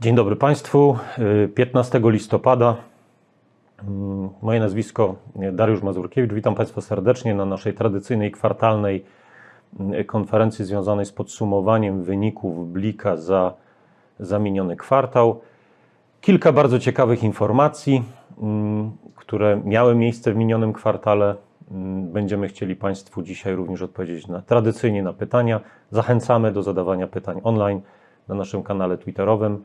Dzień dobry Państwu. 15 listopada. Mm, Moje nazwisko Dariusz Mazurkiewicz. Witam Państwa serdecznie na naszej tradycyjnej kwartalnej mm, konferencji związanej z podsumowaniem wyników Blika za, za miniony kwartał. Kilka bardzo ciekawych informacji, mm, które miały miejsce w minionym kwartale. Mm, Będziemy chcieli Państwu dzisiaj również odpowiedzieć na, tradycyjnie na pytania. Zachęcamy do zadawania pytań online na naszym kanale Twitterowym.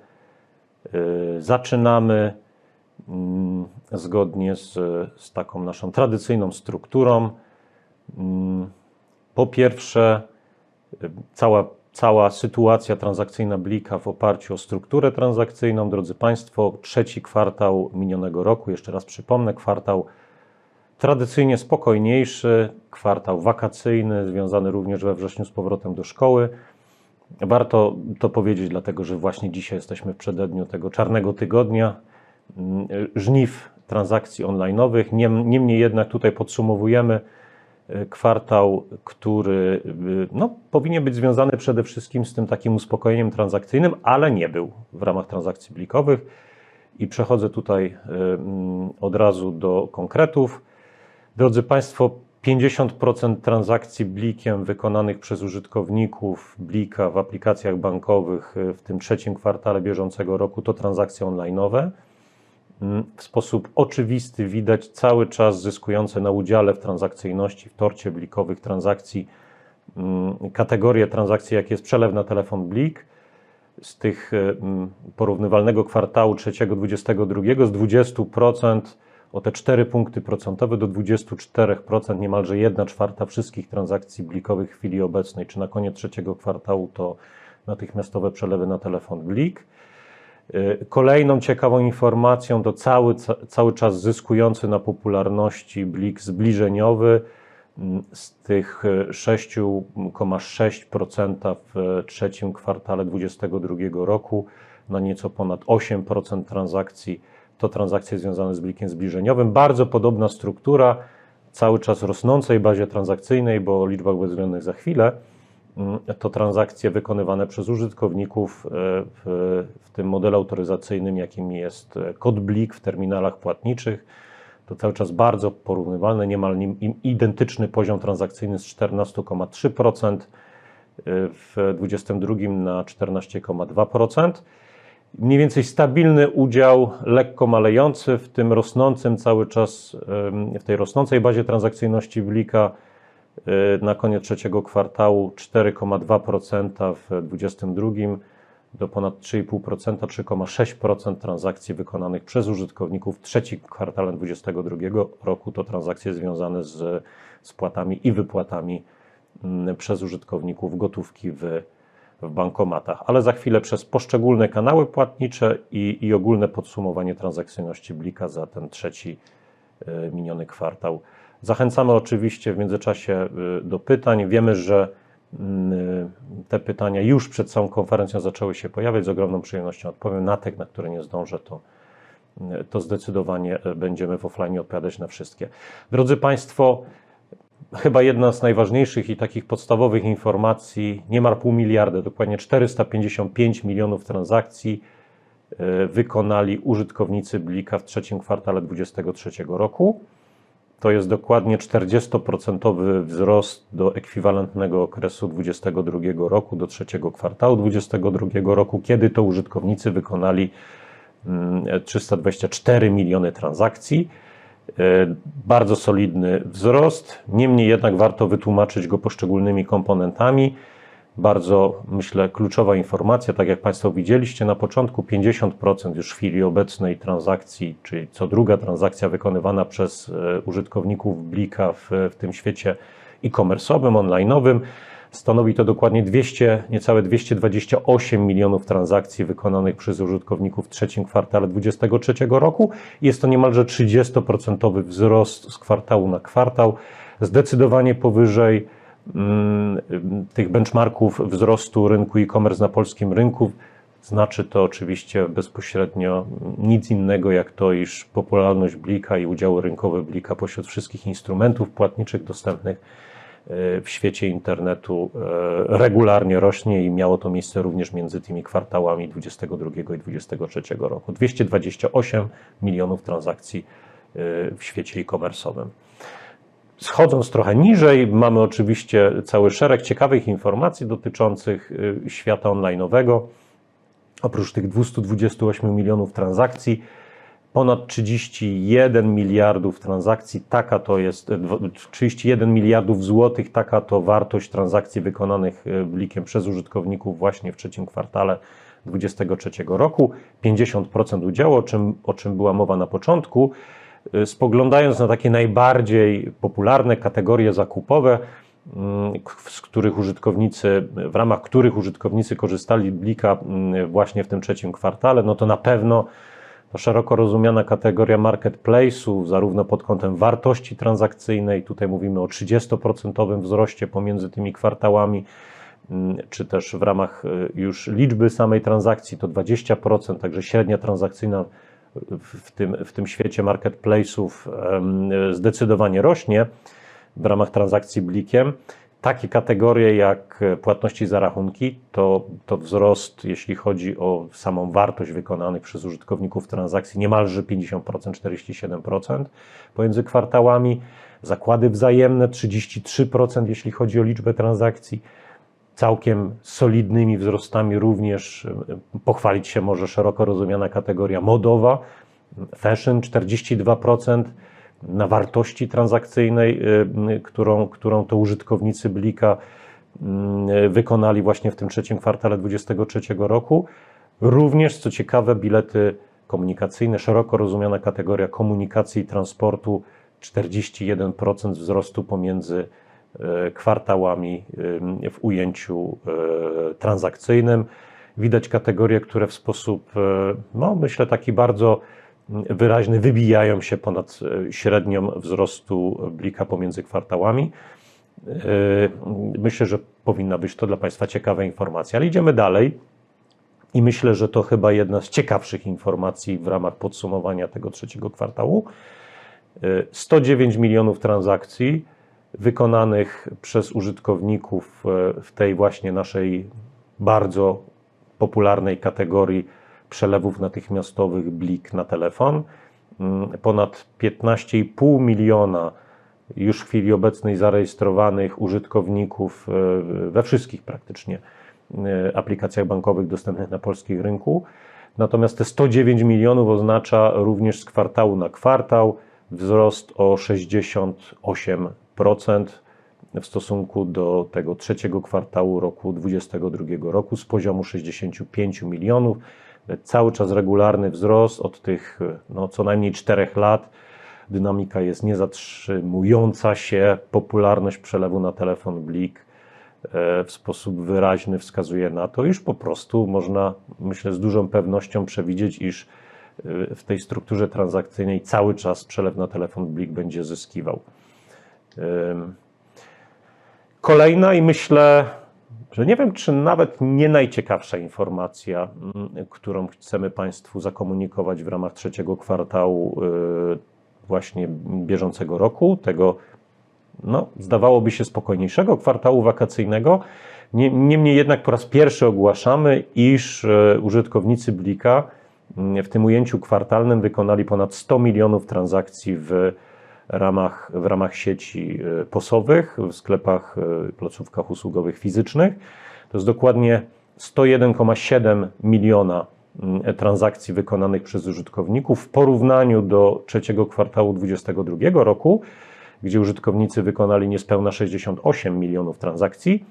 Yy, Zaczynamy mm, zgodnie z, z taką naszą tradycyjną strukturą. Mm, Po pierwsze, y, cała, cała sytuacja transakcyjna Blika w oparciu o strukturę transakcyjną. Drodzy Państwo, trzeci kwartał minionego roku, jeszcze raz przypomnę, kwartał tradycyjnie spokojniejszy, kwartał wakacyjny, związany również we wrześniu z powrotem do szkoły. Warto to powiedzieć, dlatego że właśnie dzisiaj jesteśmy w przededniu tego czarnego tygodnia, mm, żniw transakcji online'owych. Niem- Niemniej jednak tutaj podsumowujemy y, kwartał, który y, no, powinien być związany przede wszystkim z tym takim uspokojeniem transakcyjnym, ale nie był w ramach transakcji blikowych. I przechodzę tutaj y, mm, od razu do konkretów. Drodzy Państwo, 50% transakcji blikiem wykonanych przez użytkowników blika w aplikacjach bankowych y, w tym trzecim kwartale bieżącego roku to transakcje online'owe. Mm, W sposób oczywisty widać cały czas zyskujące na udziale w transakcyjności, w torcie blikowych transakcji, mm, kategorie transakcji, jak jest przelew na telefon blik. Z tych y, mm, porównywalnego kwartału trzeciego 22 z 20% o te 4 punkty procentowe do 24%, niemalże 1 czwarta wszystkich transakcji blikowych w chwili obecnej, czy na koniec trzeciego kwartału to natychmiastowe przelewy na telefon blik. Y, Kolejną ciekawą informacją to cały, ca- cały czas zyskujący na popularności blik zbliżeniowy. Mm, Z tych y, 6,6% w trzecim kwartale 2022 roku na nieco ponad 8% transakcji to transakcje związane z blikiem zbliżeniowym. Bardzo podobna struktura, cały czas rosnącej bazie transakcyjnej, bo o liczbach bezwzględnych za chwilę. Mm, To transakcje wykonywane przez użytkowników e, w, w tym modelu autoryzacyjnym, jakim jest e, kod blik w terminalach płatniczych. To cały czas bardzo porównywalny, niemal identyczny poziom transakcyjny z 14,3% w 22 na 14,2%. Mniej więcej stabilny udział, lekko malejący w tym rosnącym cały czas, w tej rosnącej bazie transakcyjności Blika y, na koniec trzeciego kwartału 4,2% w 22 do ponad 3,5%, 3,6% transakcji wykonanych przez użytkowników. W trzecim kwartale 2022 roku to transakcje związane z spłatami i wypłatami przez użytkowników gotówki w, w bankomatach. Ale za chwilę przez poszczególne kanały płatnicze i, i ogólne podsumowanie transakcyjności Blika za ten trzeci y, miniony kwartał. Zachęcamy oczywiście w międzyczasie y, do pytań. Wiemy, że mm, te pytania już przed całą konferencją zaczęły się pojawiać. Z ogromną przyjemnością odpowiem. Na te, na które nie zdążę, to, to zdecydowanie będziemy w offline odpowiadać na wszystkie. Drodzy Państwo, chyba jedna z najważniejszych i takich podstawowych informacji, niemal pół miliarda, dokładnie 455 milionów transakcji y, wykonali użytkownicy Blika w trzecim kwartale 2023 roku. To jest dokładnie 40% wzrost do ekwiwalentnego okresu 2022 roku, do trzeciego kwartału 2022 roku, kiedy to użytkownicy wykonali mm, 324 miliony transakcji. E, Bardzo solidny wzrost, niemniej jednak warto wytłumaczyć go poszczególnymi komponentami. Bardzo, myślę, kluczowa informacja, tak jak Państwo widzieliście na początku, 50% już w chwili obecnej transakcji, czyli co druga transakcja wykonywana przez e, użytkowników Blika w, w tym świecie e-commerce'owym, online'owym. Stanowi to dokładnie 200, niecałe 228 milionów transakcji wykonanych przez użytkowników w trzecim kwartale 2023 roku. Jest to niemalże 30% wzrost z kwartału na kwartał, zdecydowanie powyżej mm, tych benchmarków wzrostu rynku e-commerce na polskim rynku. Znaczy to oczywiście bezpośrednio nic innego jak to, iż popularność Blika i udziały rynkowe Blika pośród wszystkich instrumentów płatniczych dostępnych w świecie internetu e, regularnie rośnie i miało to miejsce również między tymi kwartałami 22 i 23 roku. 228 milionów transakcji e, w świecie e-commerce'owym. Schodząc trochę niżej, mamy oczywiście cały szereg ciekawych informacji dotyczących e, świata online'owego. Oprócz tych 228 milionów transakcji, ponad 31 miliardów transakcji, taka to jest 31 miliardów złotych, taka to wartość transakcji wykonanych e, blikiem przez użytkowników właśnie w trzecim kwartale 2023 roku. 50% udziału, o czym, o czym była mowa na początku. E, spoglądając na takie najbardziej popularne kategorie zakupowe, mm, z których użytkownicy, w ramach których użytkownicy korzystali blika mm, właśnie w tym trzecim kwartale, no to na pewno to szeroko rozumiana kategoria marketplace'u, zarówno pod kątem wartości transakcyjnej, tutaj mówimy o 30% wzroście pomiędzy tymi kwartałami, mm, czy też w ramach y, już liczby samej transakcji to 20%, także średnia transakcyjna w tym, w tym świecie marketplace'ów zdecydowanie rośnie w ramach transakcji blikiem takie kategorie jak płatności za rachunki, to, to wzrost, jeśli chodzi o samą wartość wykonanych przez użytkowników transakcji, niemalże 50%, 47% pomiędzy kwartałami. Zakłady wzajemne 33%, jeśli chodzi o liczbę transakcji. Całkiem solidnymi wzrostami również pochwalić się może szeroko rozumiana kategoria modowa, fashion 42% na wartości transakcyjnej, y, którą, którą to użytkownicy Blika y, wykonali właśnie w tym trzecim kwartale 2023 roku. Również, co ciekawe, bilety komunikacyjne, szeroko rozumiana kategoria komunikacji i transportu, 41% wzrostu pomiędzy y, kwartałami w ujęciu transakcyjnym. Widać kategorie, które w sposób, no myślę, taki bardzo wyraźny, wybijają się ponad e, średnią wzrostu blika pomiędzy kwartałami. E, myślę, że powinna być to dla Państwa ciekawa informacja, ale idziemy dalej. I myślę, że to chyba jedna z ciekawszych informacji w ramach podsumowania tego trzeciego kwartału. 109 e, milionów transakcji wykonanych przez użytkowników w tej właśnie naszej bardzo popularnej kategorii przelewów natychmiastowych Blik na telefon. Mm, ponad 15,5 miliona już w chwili obecnej zarejestrowanych użytkowników e, we wszystkich praktycznie e, aplikacjach bankowych dostępnych na polskim rynku. Natomiast te 109 milionów oznacza również z kwartału na kwartał wzrost o 68% w stosunku do tego trzeciego kwartału roku 2022 roku z poziomu 65 milionów cały czas regularny wzrost od tych no, co najmniej czterech lat. Dynamika jest niezatrzymująca się. Popularność przelewu na telefon Blik e, w sposób wyraźny wskazuje na to, iż po prostu można, myślę, z dużą pewnością przewidzieć, iż e, w tej strukturze transakcyjnej cały czas przelew na telefon Blik będzie zyskiwał. Kolejna i myślę że nie wiem, czy nawet nie najciekawsza informacja, mm, którą chcemy Państwu zakomunikować w ramach trzeciego kwartału y, właśnie bieżącego roku, tego no, zdawałoby się spokojniejszego kwartału wakacyjnego. Niemniej jednak po raz pierwszy ogłaszamy, iż y, użytkownicy Blika mm, w tym ujęciu kwartalnym wykonali ponad 100 milionów transakcji w ramach, w ramach sieci e, posowych w sklepach, e, placówkach usługowych fizycznych. To jest dokładnie 101,7 miliona mm, transakcji wykonanych przez użytkowników w porównaniu do trzeciego kwartału 2022 roku, gdzie użytkownicy wykonali niespełna 68 milionów transakcji.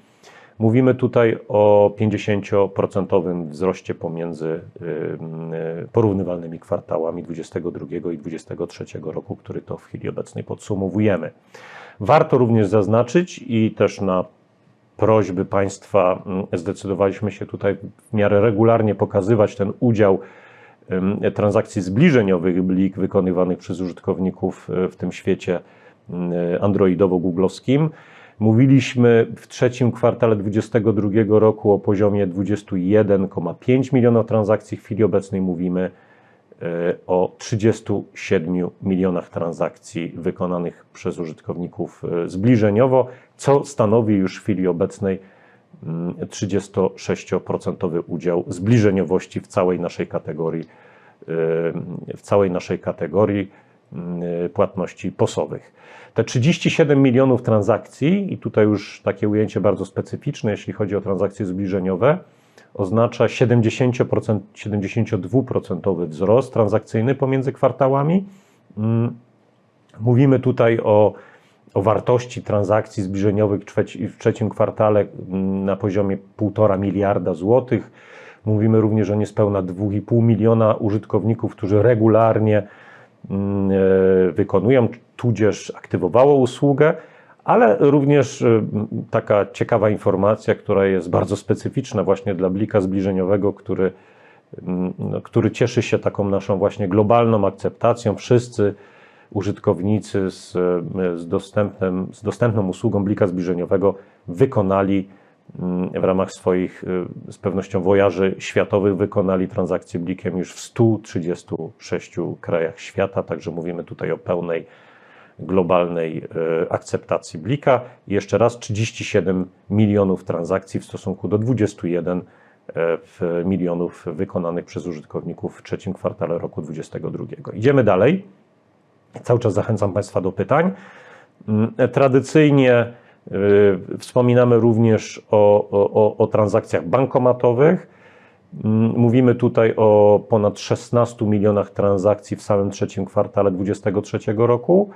Mówimy tutaj o 50% wzroście pomiędzy y, y, porównywalnymi kwartałami 22 i 23 roku, który to w chwili obecnej podsumowujemy. Warto również zaznaczyć i też na prośby Państwa mm, zdecydowaliśmy się tutaj w miarę regularnie pokazywać ten udział transakcji zbliżeniowych blik wykonywanych przez użytkowników y, w tym świecie androidowo-googlowskim. Mówiliśmy w trzecim kwartale 2022 roku o poziomie 21,5 miliona transakcji. W chwili obecnej mówimy o 37 milionach transakcji wykonanych przez użytkowników e, zbliżeniowo, co stanowi już w chwili obecnej 36% udział zbliżeniowości w całej naszej kategorii, w całej naszej kategorii płatności posowych. Te 37 milionów transakcji, i tutaj już takie ujęcie bardzo specyficzne, jeśli chodzi o transakcje zbliżeniowe, oznacza 70%, 72% wzrost transakcyjny pomiędzy kwartałami. Mówimy tutaj o, o wartości transakcji zbliżeniowych w trzecim kwartale na poziomie 1,5 miliarda złotych. Mówimy również o niespełna 2,5 miliona użytkowników, którzy regularnie wykonują, tudzież aktywowało usługę, ale również y, taka ciekawa informacja, która jest bardzo specyficzna właśnie dla blika zbliżeniowego, który, mm, no, który cieszy się taką naszą właśnie globalną akceptacją. Wszyscy użytkownicy z, y, z, dostępem, z dostępną usługą blika zbliżeniowego wykonali mm, w ramach swoich y, z pewnością wojaży światowych wykonali transakcję blikiem już w 136 krajach świata, także mówimy tutaj o pełnej globalnej e, akceptacji Blika. I jeszcze raz 37 milionów transakcji w stosunku do 21 e, milionów wykonanych przez użytkowników w trzecim kwartale roku 2022. Idziemy dalej. Cały czas zachęcam Państwa do pytań. Mm, tradycyjnie wspominamy również o, o, o transakcjach bankomatowych. Mm, mówimy tutaj o ponad 16 milionach transakcji w samym trzecim kwartale 2023 roku.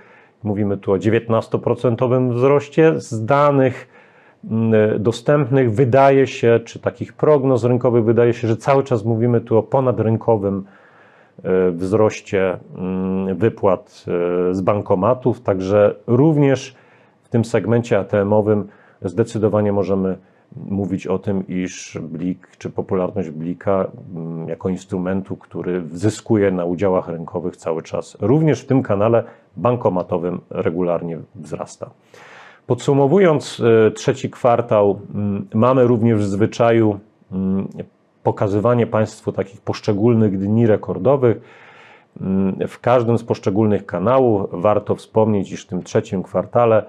Mówimy tu o 19% wzroście. Z danych mm, dostępnych wydaje się, czy takich prognoz rynkowych, wydaje się, że cały czas mówimy tu o ponadrynkowym e, wzroście mm, wypłat e, z bankomatów, także również tym segmencie ATM-owym zdecydowanie możemy mówić o tym, iż Blik, czy popularność Blika mm, jako instrumentu, który zyskuje na udziałach rynkowych cały czas, również w tym kanale bankomatowym regularnie wzrasta. Podsumowując e, trzeci kwartał, mm, mamy również w zwyczaju mm, pokazywanie Państwu takich poszczególnych dni rekordowych. W każdym z poszczególnych kanałów warto wspomnieć, iż w tym trzecim kwartale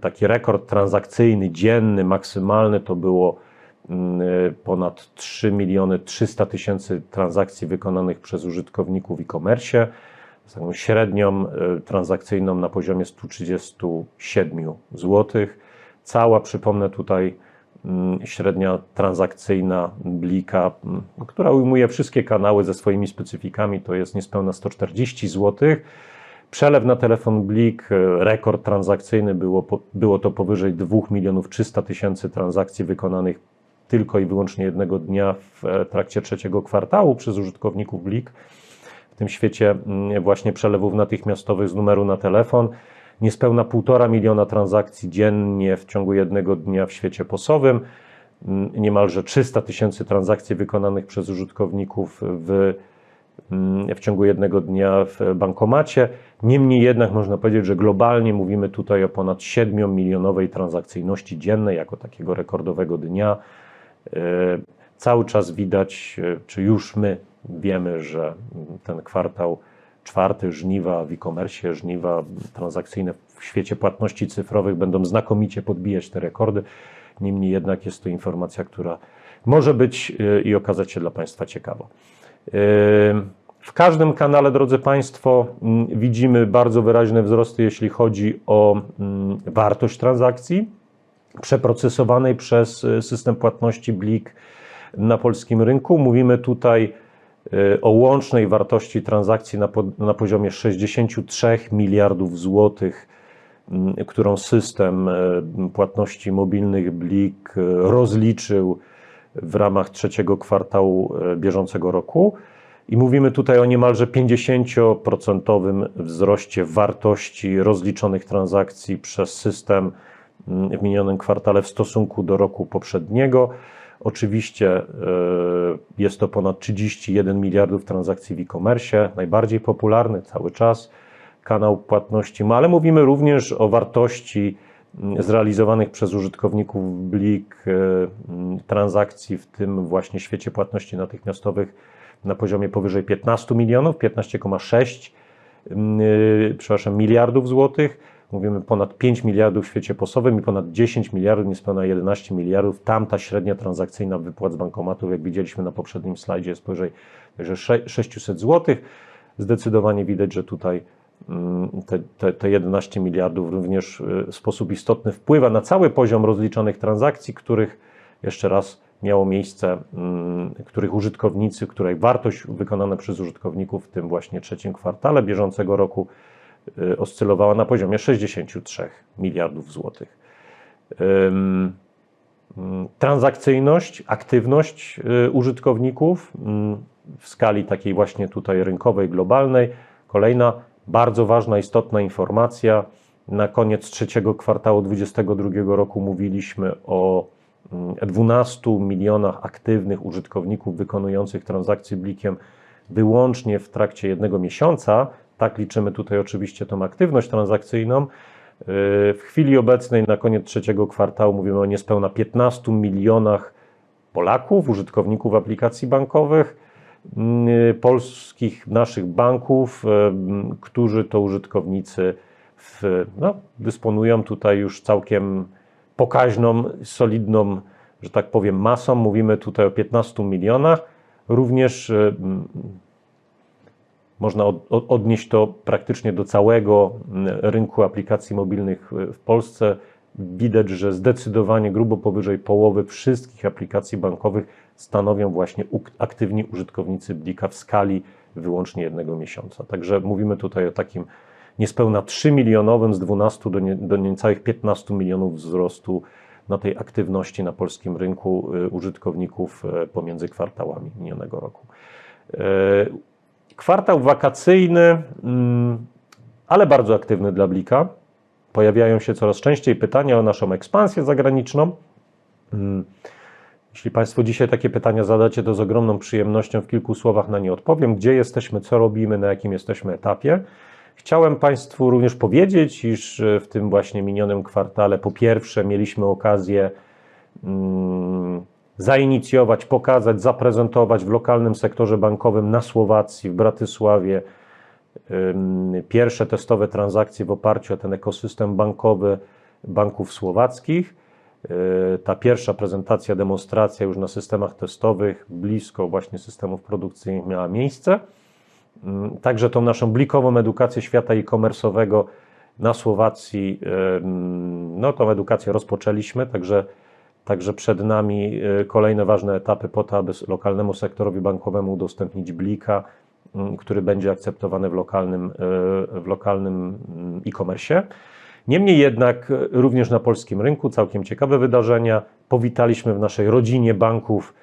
taki rekord transakcyjny dzienny, maksymalny to było ponad 3 miliony 300 tysięcy transakcji wykonanych przez użytkowników e-commerce, z taką średnią e, transakcyjną na poziomie 137 zł. Cała, przypomnę tutaj, średnia transakcyjna Blika, która ujmuje wszystkie kanały ze swoimi specyfikami, to jest niespełna 140 zł. Przelew na telefon Blik, e, rekord transakcyjny, było, było to powyżej 2 milionów 300 tysięcy transakcji wykonanych tylko i wyłącznie jednego dnia w e, trakcie trzeciego kwartału przez użytkowników Blik. W tym świecie mm, właśnie przelewów natychmiastowych z numeru na telefon. Niespełna 1,5 miliona transakcji dziennie w ciągu jednego dnia w świecie posowym. Mm, niemalże 300 tysięcy transakcji wykonanych przez użytkowników w w ciągu jednego dnia w bankomacie. Niemniej jednak można powiedzieć, że globalnie mówimy tutaj o ponad 7-milionowej transakcyjności dziennej, jako takiego rekordowego dnia. E, cały czas widać, e, czy już my wiemy, że ten kwartał czwarty żniwa w e-commerce, żniwa transakcyjne w świecie płatności cyfrowych będą znakomicie podbijać te rekordy. Niemniej jednak jest to informacja, która może być e, i okazać się dla Państwa ciekawa. W każdym kanale, drodzy Państwo, mm, widzimy bardzo wyraźne wzrosty, jeśli chodzi o mm, wartość transakcji przeprocesowanej przez y, system płatności Blik na polskim rynku. Mówimy tutaj y, o łącznej wartości transakcji na, na poziomie 63 miliardów złotych, mm, którą system y, płatności mobilnych Blik rozliczył w ramach trzeciego kwartału bieżącego roku. I mówimy tutaj o niemalże 50% wzroście wartości rozliczonych transakcji przez system mm, w minionym kwartale w stosunku do roku poprzedniego. Oczywiście e, jest to ponad 31 miliardów transakcji w e-commerce, najbardziej popularny cały czas kanał płatności, no ale mówimy również o wartości mm, zrealizowanych przez użytkowników Blik e, mm, transakcji w tym właśnie świecie płatności natychmiastowych na poziomie powyżej 15 milionów, 15,6 mm, przepraszam, miliardów złotych. Mówimy ponad 5 miliardów w świecie posowym i ponad 10 miliardów, niespełna 11 miliardów. Tam ta średnia transakcyjna wypłat z bankomatów, jak widzieliśmy na poprzednim slajdzie, jest powyżej 600 złotych. Zdecydowanie widać, że tutaj mm, te, te, te 11 miliardów również y, w sposób istotny wpływa na cały poziom rozliczonych transakcji, których jeszcze raz miało miejsce, mm, których użytkownicy, której wartość wykonana przez użytkowników w tym właśnie trzecim kwartale bieżącego roku y, oscylowała na poziomie 63 miliardów złotych. Mm, transakcyjność, aktywność y, użytkowników w skali takiej właśnie tutaj rynkowej, globalnej. Kolejna bardzo ważna, istotna informacja. Na koniec trzeciego kwartału 2022 roku mówiliśmy o 12 mm, milionach aktywnych użytkowników wykonujących transakcje blikiem wyłącznie w trakcie jednego miesiąca. Tak liczymy tutaj oczywiście tą aktywność transakcyjną. Yy, w chwili obecnej, na koniec trzeciego kwartału, mówimy o niespełna 15 milionach Polaków, użytkowników aplikacji bankowych Y, polskich naszych banków, y, którzy to użytkownicy w, no, dysponują tutaj już całkiem pokaźną, solidną, że tak powiem, masą. Mówimy tutaj o 15 milionach. Również y, można odnieść to praktycznie do całego rynku aplikacji mobilnych w Polsce. Widać, że zdecydowanie grubo powyżej połowy wszystkich aplikacji bankowych stanowią właśnie aktywni użytkownicy Blika w skali wyłącznie jednego miesiąca. Także mówimy tutaj o takim niespełna 3 milionowym z 12 do, nie, do niecałych 15 milionów wzrostu na tej aktywności na polskim rynku y, użytkowników y, pomiędzy kwartałami minionego roku. Y, kwartał wakacyjny, mm, ale bardzo aktywny dla Blika. Pojawiają się coraz częściej pytania o naszą ekspansję zagraniczną. Mm, jeśli Państwo dzisiaj takie pytania zadacie, to z ogromną przyjemnością w kilku słowach na nie odpowiem. Gdzie jesteśmy, co robimy, na jakim jesteśmy etapie. Chciałem Państwu również powiedzieć, iż w tym właśnie minionym kwartale po pierwsze mieliśmy okazję mm, zainicjować, pokazać, zaprezentować w lokalnym sektorze bankowym na Słowacji, w Bratysławie pierwsze testowe transakcje w oparciu o ten ekosystem bankowy banków słowackich. E, ta pierwsza prezentacja, demonstracja już na systemach testowych, blisko właśnie systemów produkcyjnych miała miejsce. Mm, także tą naszą blikową edukację świata e-commerce'owego na Słowacji, no tą edukację rozpoczęliśmy, także, także przed nami e, kolejne ważne etapy po to, aby lokalnemu sektorowi bankowemu udostępnić blika, mm, który będzie akceptowany w lokalnym, e, w lokalnym mm, e-commerce. Niemniej jednak e, również na polskim rynku całkiem ciekawe wydarzenia. Powitaliśmy w naszej rodzinie banków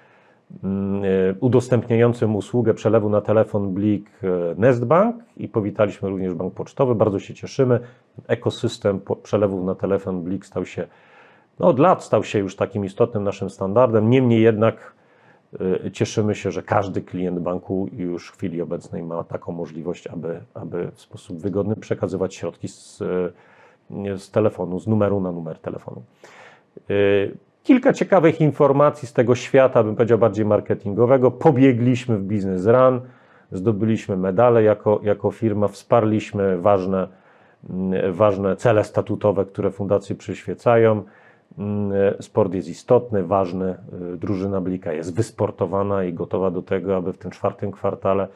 udostępniającym usługę przelewu na telefon Blik e, Nestbank i powitaliśmy również bank pocztowy. Bardzo się cieszymy. Ekosystem przelewów na telefon Blik stał się, no od lat stał się już takim istotnym naszym standardem. Niemniej jednak cieszymy się, że każdy klient banku już w chwili obecnej ma taką możliwość, aby, aby w sposób wygodny przekazywać środki z z telefonu, z numeru na numer telefonu. Y, kilka ciekawych informacji z tego świata, bym powiedział bardziej marketingowego. Pobiegliśmy w Business Run, zdobyliśmy medale jako, jako firma, wsparliśmy ważne, mm, ważne cele statutowe, które fundacji przyświecają. Mm, sport jest istotny, ważny. Y, drużyna Blika jest wysportowana i gotowa do tego, aby w tym czwartym kwartale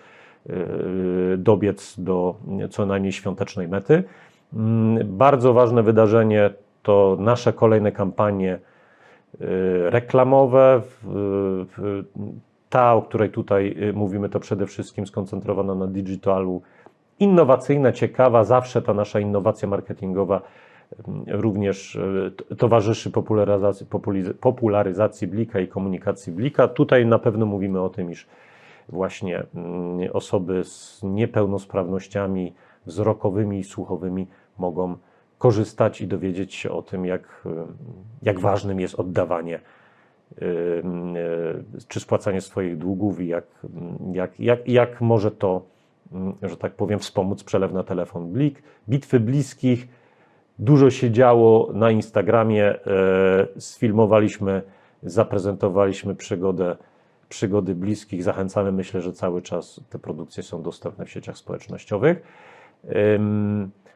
y, dobiec do co najmniej świątecznej mety. Mm, bardzo ważne wydarzenie to nasze kolejne kampanie y, reklamowe. Ta, o której tutaj y, mówimy, to przede wszystkim skoncentrowana na digitalu, innowacyjna, ciekawa. Zawsze ta nasza innowacja marketingowa mm, również y, towarzyszy popularyzacji, popularyzacji Blika i komunikacji Blika. Tutaj na pewno mówimy o tym, iż właśnie mm, osoby z niepełnosprawnościami wzrokowymi i słuchowymi mogą korzystać i dowiedzieć się o tym, jak, jak ważnym jest oddawanie y, y, czy spłacanie swoich długów i jak, jak, jak, jak może to, że tak powiem, wspomóc przelew na telefon Blik. Bitwy bliskich Dużo się działo na Instagramie. e, Sfilmowaliśmy, zaprezentowaliśmy przygodę, przygody bliskich. Zachęcamy. Myślę, że cały czas te produkcje są dostępne w sieciach społecznościowych.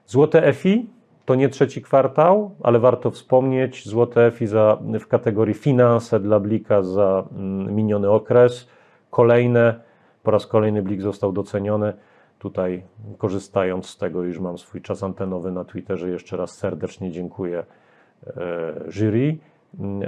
Złote EFI to nie trzeci kwartał, ale warto wspomnieć. Złote EFI za, w kategorii finanse dla Blika za mm, miniony okres. Kolejne, po raz kolejny Blik został doceniony. Tutaj korzystając z tego, iż mam swój czas antenowy na Twitterze, jeszcze raz serdecznie dziękuję e, jury,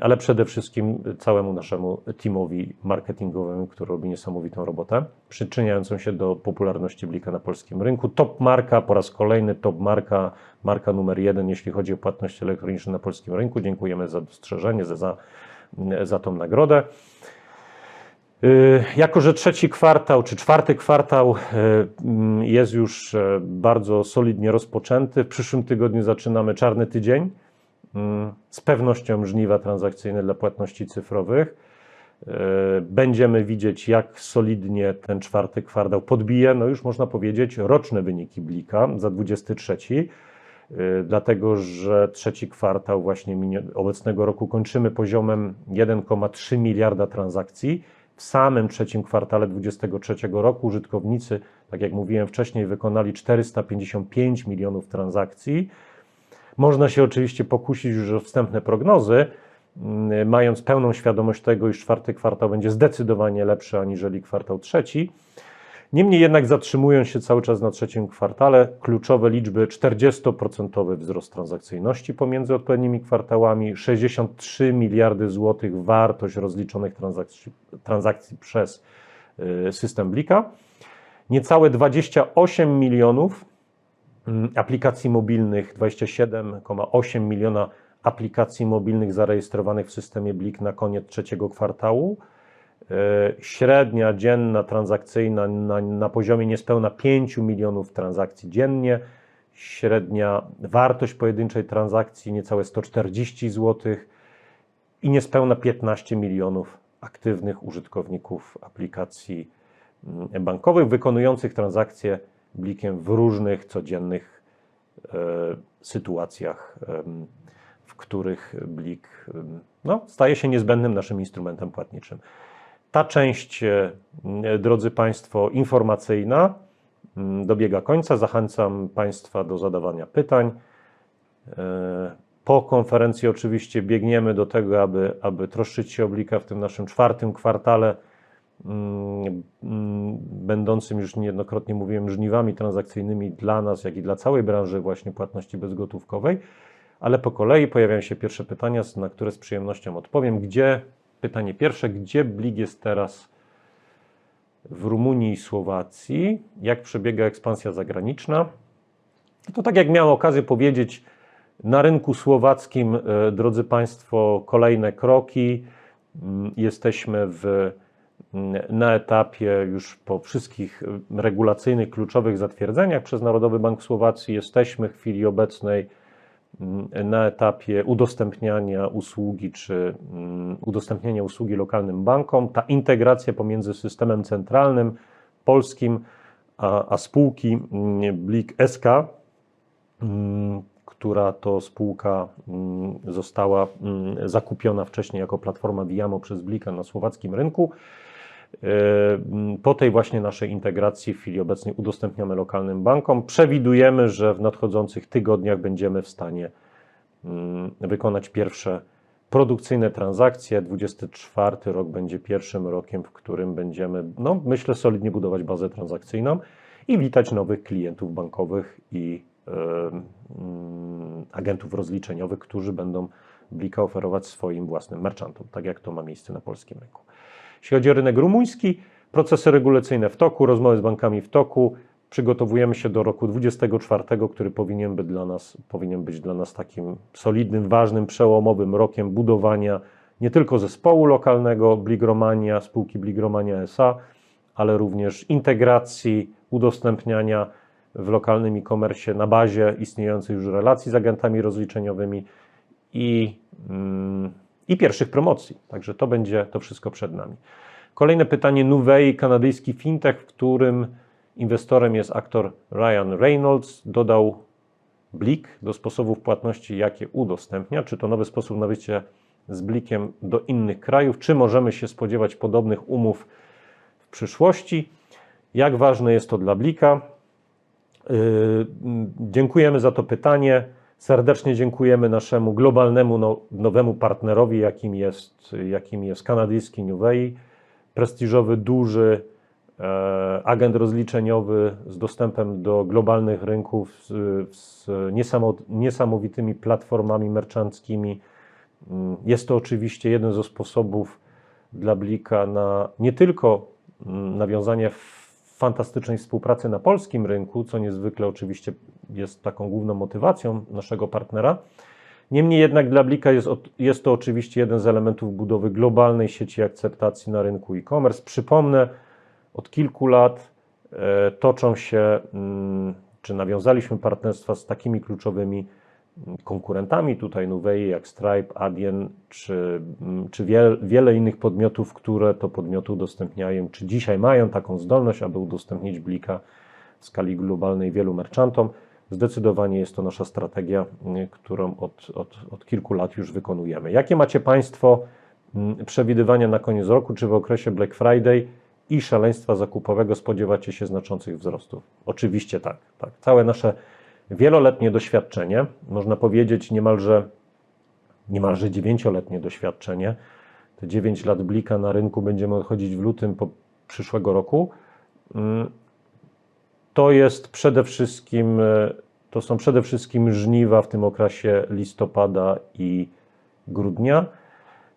ale przede wszystkim całemu naszemu teamowi marketingowemu, który robi niesamowitą robotę, przyczyniającą się do popularności Blika na polskim rynku. Top marka, po raz kolejny top marka, marka numer jeden, jeśli chodzi o płatności elektroniczne na polskim rynku. Dziękujemy za dostrzeżenie, za, za, za tą nagrodę. Y, Jako, że trzeci kwartał czy czwarty kwartał y, mm, jest już e, bardzo solidnie rozpoczęty, w przyszłym tygodniu zaczynamy czarny tydzień mm, z pewnością żniwa transakcyjne dla płatności cyfrowych. Y, Będziemy widzieć, jak solidnie ten czwarty kwartał podbije, no już można powiedzieć, roczne wyniki Blika za 23. Y, Dlatego, że trzeci kwartał właśnie obecnego roku kończymy poziomem 1,3 miliarda transakcji. W samym trzecim kwartale 2023 roku użytkownicy, tak jak mówiłem wcześniej, wykonali 455 milionów transakcji. Można się oczywiście pokusić już o wstępne prognozy, mm, mając pełną świadomość tego, iż czwarty kwartał będzie zdecydowanie lepszy aniżeli kwartał trzeci. Niemniej jednak zatrzymując się cały czas na trzecim kwartale, kluczowe liczby 40% wzrost transakcyjności pomiędzy odpowiednimi kwartałami, 63 miliardy złotych wartość rozliczonych transakcji, transakcji przez y, system Blika, niecałe 28 milionów aplikacji mobilnych, 27,8 miliona aplikacji mobilnych zarejestrowanych w systemie Blik na koniec trzeciego kwartału. E, Średnia dzienna transakcyjna na, na poziomie niespełna 5 milionów transakcji dziennie. Średnia wartość pojedynczej transakcji niecałe 140 zł i niespełna 15 milionów aktywnych użytkowników aplikacji mm, bankowych wykonujących transakcje blikiem w różnych codziennych e, sytuacjach, w których blik no, staje się niezbędnym naszym instrumentem płatniczym. Ta część, e, drodzy Państwo, informacyjna mm, dobiega końca. Zachęcam Państwa do zadawania pytań. E, Po konferencji oczywiście biegniemy do tego, aby, aby troszczyć się o Blika w tym naszym czwartym kwartale, będącym już niejednokrotnie mówiłem żniwami transakcyjnymi dla nas, jak i dla całej branży właśnie płatności bezgotówkowej. Ale po kolei pojawiają się pierwsze pytania, na które z przyjemnością odpowiem. Gdzie, pytanie pierwsze, gdzie Blik jest teraz w Rumunii i Słowacji? Jak przebiega ekspansja zagraniczna? To tak jak miałem okazję powiedzieć, na rynku słowackim, e, drodzy Państwo, kolejne kroki. Mm, Jesteśmy w, mm, na etapie już po wszystkich regulacyjnych, kluczowych zatwierdzeniach przez Narodowy Bank Słowacji. Jesteśmy w chwili obecnej mm, na etapie udostępniania usługi czy mm, udostępniania usługi lokalnym bankom. Ta integracja pomiędzy systemem centralnym polskim a, a spółki mm, Blik SK która to spółka została zakupiona wcześniej jako platforma Viamo przez Blika na słowackim rynku. Mm, Po tej właśnie naszej integracji w chwili obecnej udostępniamy lokalnym bankom. Przewidujemy, że w nadchodzących tygodniach będziemy w stanie mm, wykonać pierwsze produkcyjne transakcje. 24 rok będzie pierwszym rokiem, w którym będziemy, no myślę, solidnie budować bazę transakcyjną i witać nowych klientów bankowych i e, mm, agentów rozliczeniowych, którzy będą Blika oferować swoim własnym merchantom, tak jak to ma miejsce na polskim rynku. Jeśli chodzi o rynek rumuński, procesy regulacyjne w toku, rozmowy z bankami w toku. Przygotowujemy się do roku 2024, który powinien być dla nas, powinien być dla nas takim solidnym, ważnym, przełomowym rokiem budowania nie tylko zespołu lokalnego Bligromania, spółki Bligromania SA, ale również integracji, udostępniania w lokalnym e-commerce na bazie istniejących już relacji z agentami rozliczeniowymi i, mm, i pierwszych promocji. Także to będzie to wszystko przed nami. Kolejne pytanie. Nuvei, kanadyjski fintech, w którym inwestorem jest aktor Ryan Reynolds, dodał Blik, do sposobów płatności, jakie udostępnia, czy to nowy sposób na wyjście z Blikiem do innych krajów, czy możemy się spodziewać podobnych umów w przyszłości, jak ważne jest to dla Blika. Yy, dziękujemy za to pytanie. Serdecznie dziękujemy naszemu globalnemu no, nowemu partnerowi, jakim jest, jakim jest kanadyjski Nuvei, prestiżowy, duży e, agent rozliczeniowy z dostępem do globalnych rynków, z, z niesamowitymi platformami merchanckimi. Mm, jest to oczywiście jeden ze sposobów dla Blika na nie tylko mm, nawiązanie fantastycznej współpracy na polskim rynku, co niezwykle oczywiście jest taką główną motywacją naszego partnera. Niemniej jednak dla Blika jest, jest to oczywiście jeden z elementów budowy globalnej sieci akceptacji na rynku e-commerce. Przypomnę, od kilku lat e, toczą się, mm, czy nawiązaliśmy partnerstwa z takimi kluczowymi konkurentami tutaj Nuvei, jak Stripe, Adyen, czy, mm, czy wiele, innych podmiotów, które to podmioty udostępniają, czy dzisiaj mają taką zdolność, aby udostępnić Blika w skali globalnej wielu merchantom. Zdecydowanie jest to nasza strategia, mm, którą od, od, od kilku lat już wykonujemy. Jakie macie Państwo mm, przewidywania na koniec roku, czy w okresie Black Friday i szaleństwa zakupowego spodziewacie się znaczących wzrostów? Oczywiście tak. tak. Całe nasze wieloletnie doświadczenie, można powiedzieć niemalże, niemalże dziewięcioletnie doświadczenie. Te 9 lat blika na rynku będziemy odchodzić w lutym przyszłego roku. Mm, to jest przede wszystkim, e, to są przede wszystkim żniwa w tym okresie listopada i grudnia.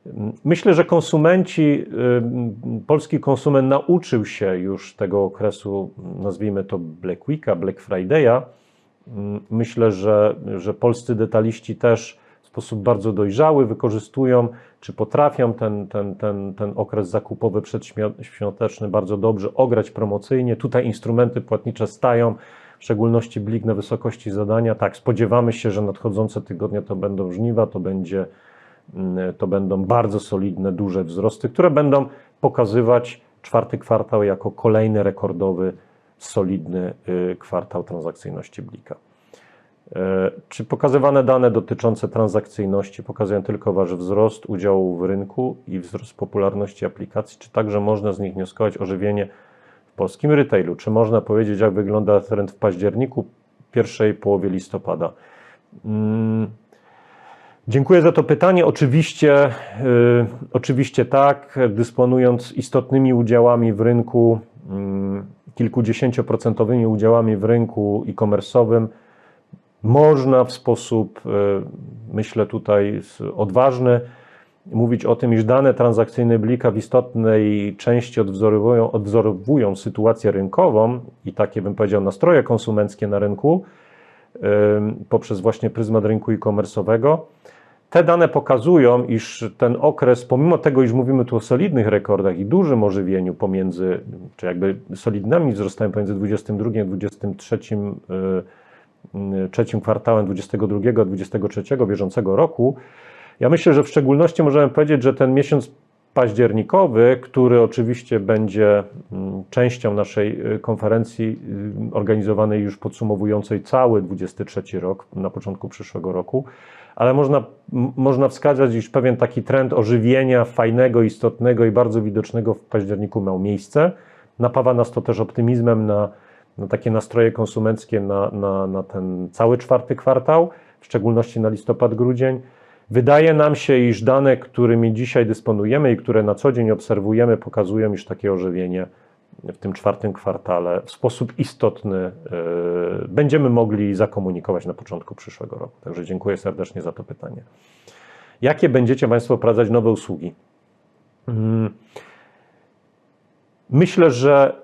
Mm, myślę, że konsumenci, y, polski konsument nauczył się już tego okresu, nazwijmy to Black Weeka, Black Friday'a, myślę, że, że polscy detaliści też w sposób bardzo dojrzały wykorzystują, czy potrafią ten, ten, ten, ten okres zakupowy przedświąteczny bardzo dobrze ograć promocyjnie. Tutaj instrumenty płatnicze stają, w szczególności blik na wysokości zadania. Tak, spodziewamy się, że nadchodzące tygodnie to będą żniwa, to, będzie, mm, to będą bardzo solidne, duże wzrosty, które będą pokazywać czwarty kwartał jako kolejny rekordowy solidny y, kwartał transakcyjności Blika. E, czy pokazywane dane dotyczące transakcyjności pokazują tylko Wasz wzrost udziału w rynku i wzrost popularności aplikacji, czy także można z nich wnioskować ożywienie w polskim retailu? Czy można powiedzieć, jak wygląda trend w październiku, pierwszej połowie listopada? Hmm. Dziękuję za to pytanie. Oczywiście, yy, oczywiście tak, dysponując istotnymi udziałami w rynku, yy, kilkudziesięcioprocentowymi udziałami w rynku e-commerce'owym, można w sposób, e, myślę tutaj odważny, mówić o tym, iż dane transakcyjne Blika w istotnej części odwzorowują, odwzorowują sytuację rynkową i takie, bym powiedział, nastroje konsumenckie na rynku poprzez właśnie pryzmat rynku e-commerce'owego. Te dane pokazują, iż ten okres, pomimo tego, iż mówimy tu o solidnych rekordach i dużym ożywieniu pomiędzy, czy jakby solidnymi wzrostami pomiędzy 22 a 23 trzecim kwartałem 22 a 23 bieżącego roku, ja myślę, że w szczególności możemy powiedzieć, że ten miesiąc październikowy, który oczywiście będzie mm, częścią naszej y, konferencji y, organizowanej już podsumowującej cały 23 rok na początku przyszłego roku, ale można, można wskazać, iż pewien taki trend ożywienia fajnego, istotnego i bardzo widocznego w październiku miał miejsce. Napawa nas to też optymizmem na, na takie nastroje konsumenckie na, na, na ten cały czwarty kwartał, w szczególności na listopad, grudzień. Wydaje nam się, iż dane, którymi dzisiaj dysponujemy i które na co dzień obserwujemy, pokazują, iż takie ożywienie w tym czwartym kwartale w sposób istotny e, będziemy mogli zakomunikować na początku przyszłego roku. Także dziękuję serdecznie za to pytanie. Jakie będziecie Państwo wprowadzać nowe usługi? Mm. Myślę, że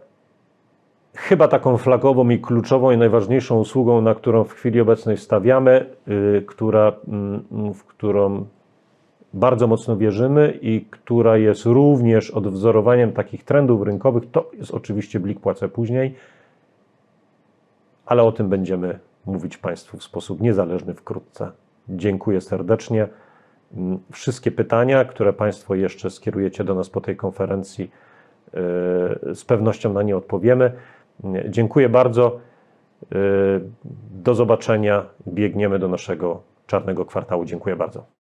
chyba taką flagową i kluczową i najważniejszą usługą, na którą w chwili obecnej stawiamy, y, która, mm, w którą bardzo mocno wierzymy i która jest również odwzorowaniem takich trendów rynkowych, to jest oczywiście Blik Płacę Później, ale o tym będziemy mówić Państwu w sposób niezależny wkrótce. Dziękuję serdecznie. Mm, wszystkie pytania, które Państwo jeszcze skierujecie do nas po tej konferencji, y, z pewnością na nie odpowiemy. Dziękuję bardzo. Do zobaczenia. Biegniemy do naszego czarnego kwartału. Dziękuję bardzo.